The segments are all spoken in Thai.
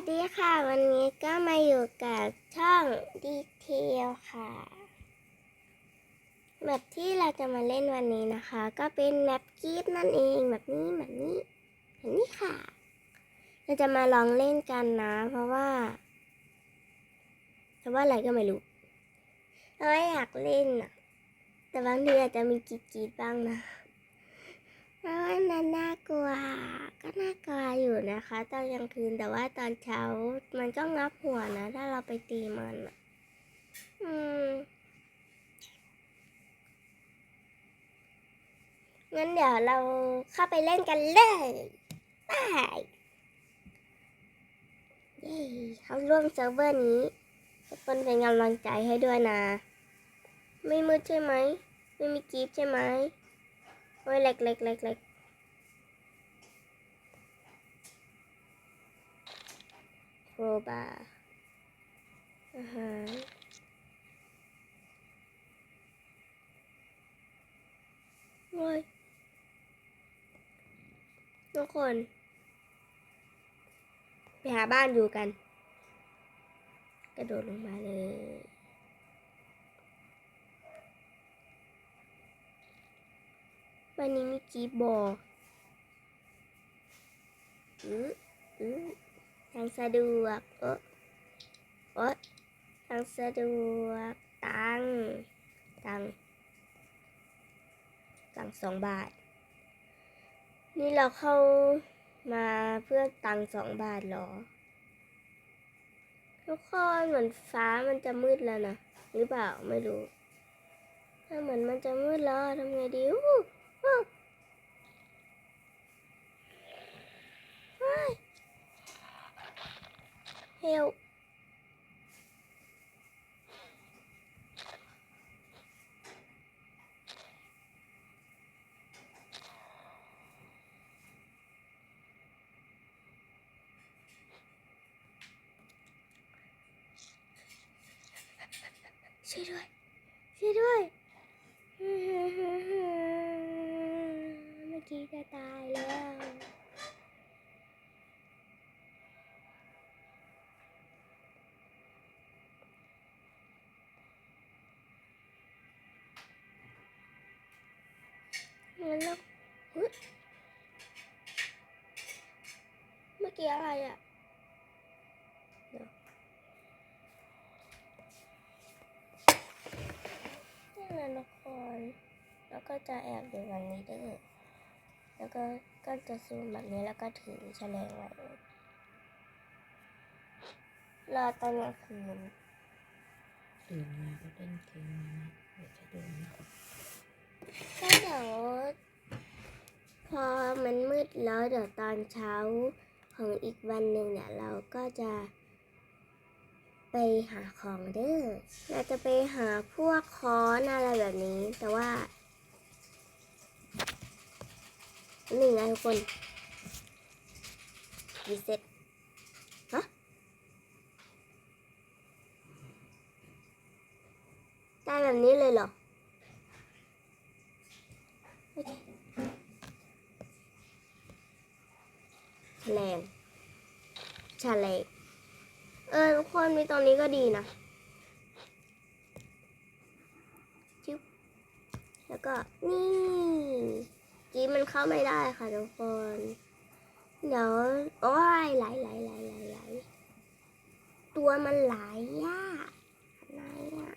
วัสดีค่ะ วันนี้ก็มาอยู่กับช่องดีเทลค่ะแมปที่เราจะมาเล่นวันนี้นะคะ ก็เป็นแมปกรีดนั่นเองแบบนี้แบบนี้แบบนี้ค่ะ เราจะมาลองเล่นกันนะ เพราะว่าเพราะว่าอะไรก็ไม่รู้เราไม่อยากเล่นอะแต่บางทีอาจจะมีกรีดๆบ้างนะ เพราะว่านั้นน่ากลัว ก็น่ากลัวอยู่ นะคะ ตอนกลางคืนแต่ว่าตอนเช้ามันก็งับหัวนะ ถ้าเราไปตีมันอืมงั้นเดี๋ยวเราเข้าไปเล่นกันเลยไปเย้เขาร่วมเซิร์ฟเวอร์นี้ทุกคนเป็นกำลังใจให้ด้วยนะ ไม่มืดใช่ไหม ไม่มีกีฟใช่ไหมโอ้ยเล็กเล็กเล็กเล็ก โครบาร์อาหารโอ้ยทุกคน ไปหาบ้านอยู่กัน กระโดดลงมาเลยวันนี้มีกีบอร์อืออือ ทางสะดวกเออโอ๊ยทางสะดวกตังตังตังสองบาท นี่เราเข้ามาเพื่อตังสองบาทเหรอ ทุกคนเหมือนฟ้ามันจะมืดแล้วนะ หรือเปล่าไม่รู้ ถ้าเหมือนมันจะมืดแล้วทำไงดีอู้ เฮลช่วยด้วยช่วยด้วยเมื่อกี้จะตาย กี้อะไรอะเดี๋ยวนี่แหละละครแล้วก็จะแอบอยู่แบบนี้เด้อแล้วก็ก็จะซูมแบบนี้แล้วก็ถือแฉลงไว้รอตอนกลางคืนตื่นมาก็เล่นเกมนะเดี๋ยวจะดูนะก็เดี๋ยวพอมันมืดแล้วเดี๋ยวตอนเช้า ของอีกวันหนึ่งเนี่ยเราก็จะ ไปหาของเด้อเราจะไปหาพวกค้อนอะไรแบบนี้ แต่ว่าหนึ่งนะทุกคนรีเซ็ตฮะได้แบบนี้เลยเหรอ แฉลงแฉลงเออทุกคนมีตรงนี้ก็ ดีนะจิ๊บแล้วก็นี่กีมันเข้าไม่ได้ค่ะทุกคนเดี๋ยวโอ้ยไหลไหลไหลไหลไหลตัวมันไหลย่าไหลอะ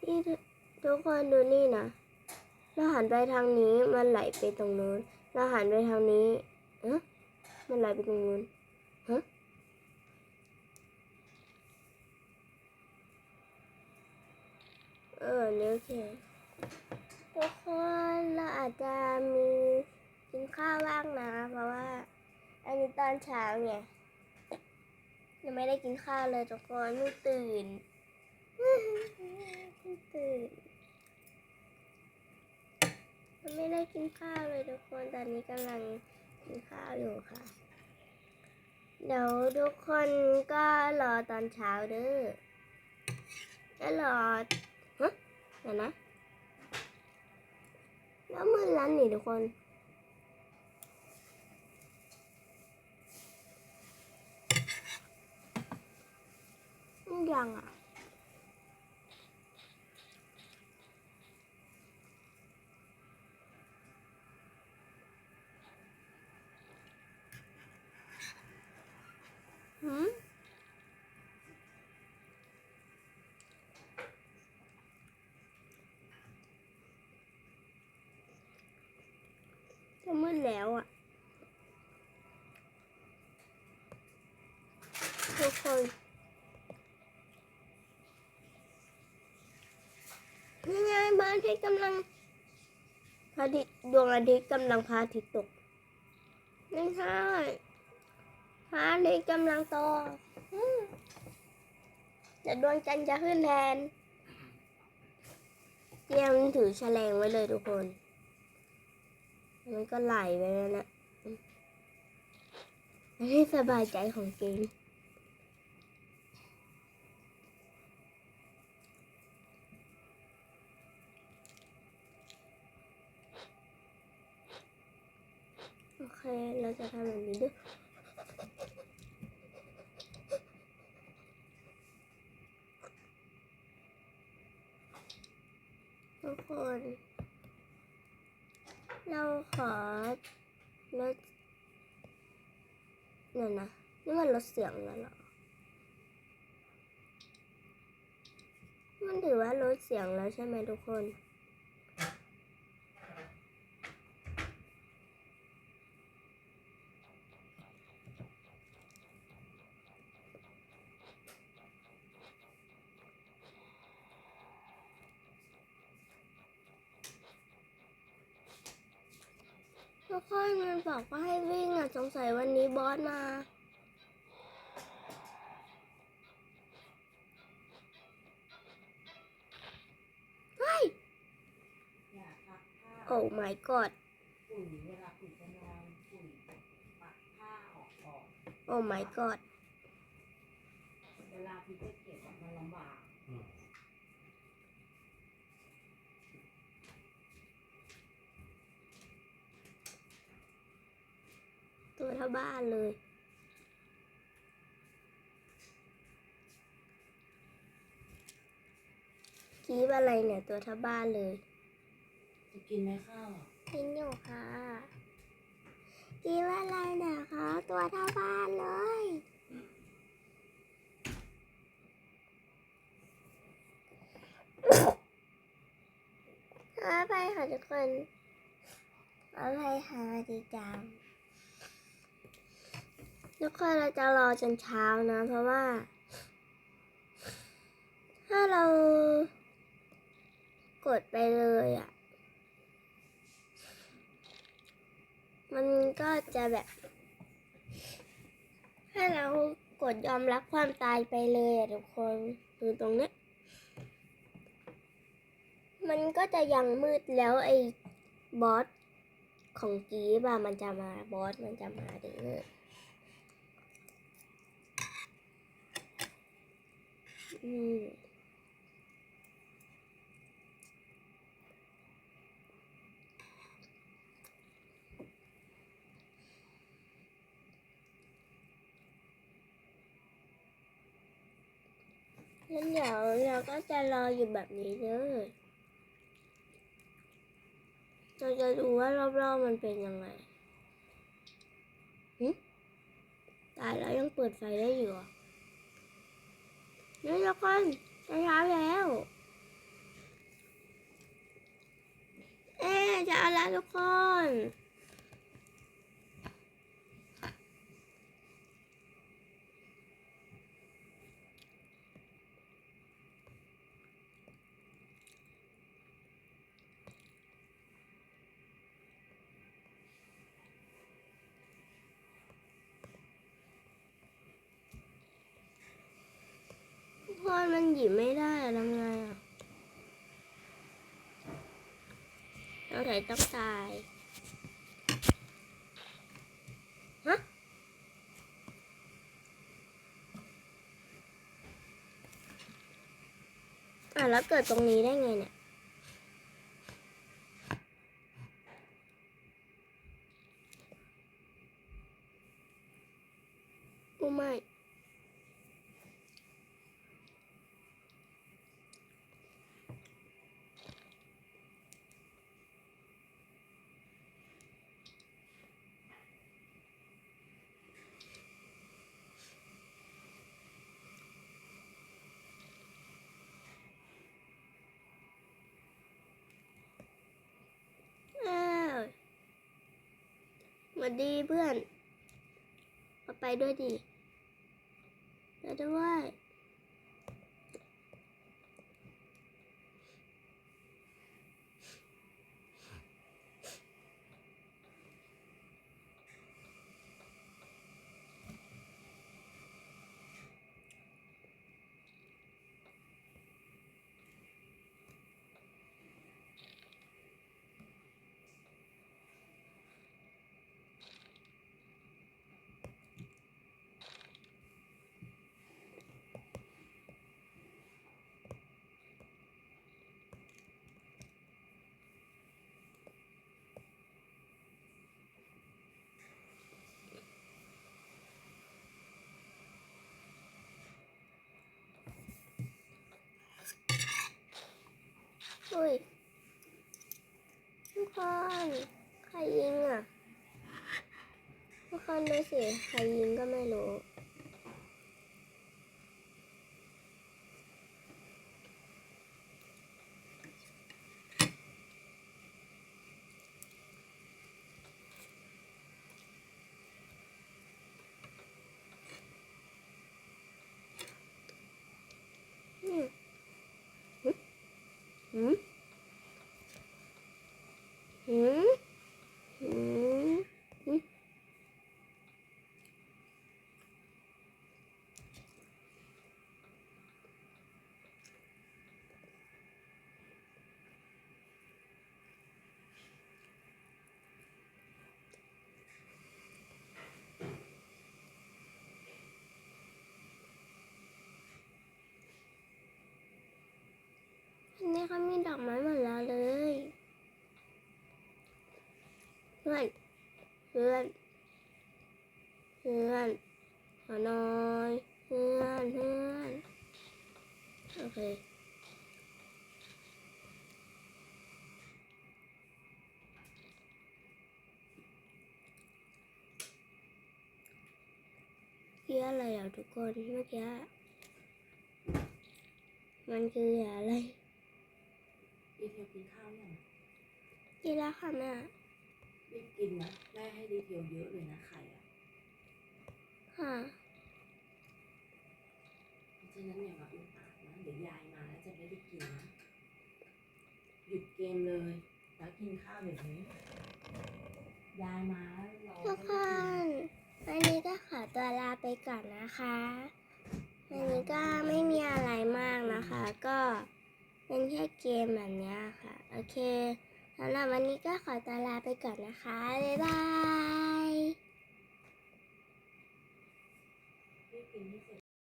พี่ทุกคนดูนี่นะ เราหันไปทางนี้มันไหลไปตรงนู้นเราหันไปทางนี้เอ๊ะมันไหลไปตรงนู้นฮะเออเนี่ยโอเคทุกคนเราอาจจะมีกินข้าวบ้างนะ เพราะว่า อันนี้ตอนเช้าไงยังไม่ได้กินข้าวเลยทุกคนเพิ่ตื่น ตื่นมัน ไม่ได้กินข้าวเลยทุกคน ตอนนี้กำลังกินข้าวอยู่ค่ะ เดี๋ยวทุกคนก็รอตอนเช้าเด้อแล้วรอฮะเดี๋ยวนะ แล้วมือร้านนี่ทุกคนมันยังอะ หืม จะมืดแล้วอะ ทุกคนนี่ไงพระอาทิตย์กำลังพระอาทิตย์ดวงอาทิตย์กำลังพระอาทิตย์ตกไม่ใช่พระอาทิตย์กำลังโตแต่ดวงจันทร์จะขึ้นแทน เตรียมถือแฉลงไว้เลยทุกคน มันก็ไหลไปแล้วนะมันนี้สบายใจของเกงโอเค เราจะทำแบบนี้ด้วยทุกคน เราขอลดเนี่ยนะนี่มันลดเสียงแล้วเหรอ มันถือว่าลดเสียงแล้วใช่ไหมทุกคน ทุกคนมันบอกว่าให้วิ่งอะสงสัยวันนี้บอสมาเฮ้ยอย่าพักผ้าโอ้ my god ปุ๋ยเวลาปุ๋ยจะนอนปุ๋ยปักผ้าออกก่อนโอ้ my god เวลาที่จะเก็บอะมันลำบาก ตัวเท่าบ้านเลย กีบอะไรเนี่ยตัวเท่าบ้านเลย จะกินไหมข้าวอะกินอยู่ค่ะ กีบอะไรเนี่ยคะตัวเท่าบ้านเลย ขออภัยค่ะทุกคนขออภัยค่ะสวัสดีจัง ทุกคนเราจะรอจนเช้านะ เพราะว่า ถ้าเรากดไปเลยอะ มันก็จะแบบ ถ้าเรากดยอมรับความตายไปเลยอะทุกคนคือตรงเนี้ยมันก็จะยังมืดแล้วไอ้บอสของกีบอะมันจะมาบอสมันจะมาเด้อ อืมงั้นเดี๋ยวเราก็จะรออยู่แบบนี้เด้อเราจะดูว่ารอบๆมันเป็นยังไงหึตายแล้วยังเปิดไฟได้อยู่ เหรอนี่ทุกคนจะเช้าแล้ว เอ๊จะเอาละทุกคน พ่อนมันหยิบไม่ได้อะทำไงอะเราถ่ายต้องตายฮะอะแล้วเกิดตรงนี้ได้ไงเนี่ย ไม่ อ้าวส วัสดีเพื่อน มาไปด้วยดิไปด้วย อุ้ยทุกคนใครยิงอะทุกคนดูสิ ใครยิงก็ไม่รู้ อืมหืมหืมหืมหืมอันนี้ เขามีดอกไม้หมดแล้วเลยเพื่อนเพื่อนเพื่อนขอหน่อยเพื่อนเพื่อนโอเคเกี่ยอะไรอะทุกคนเมื่อกี้มันคืออะไร ดีเทลกินข้าวยังกินแล้วค่ะแม่รีบกินนะแม่ให้ดีเทลเยอะเลยนะไข่อะค่ะเพราะฉะนั้นอย่ามาอุดอัดนะเดี๋ยวยายมาแล้วจะไม่ได้กินนะหยุดเกมเลยแล้วกินข้าวเดี๋ยวนี้ยายมาแล้วเราทุกคไม่ได้กินนวันนี้ก็ขอตัวลาไปก่อนนะคะวันนี้ก็ไม่มีอะไรมากนะคะ ก็ เป็นแค่เกมแบบนี้ค่ะ โอเคสำหรับวันนี้ก็ขอตาลาไปก่อนนะคะ บ๊ายบาย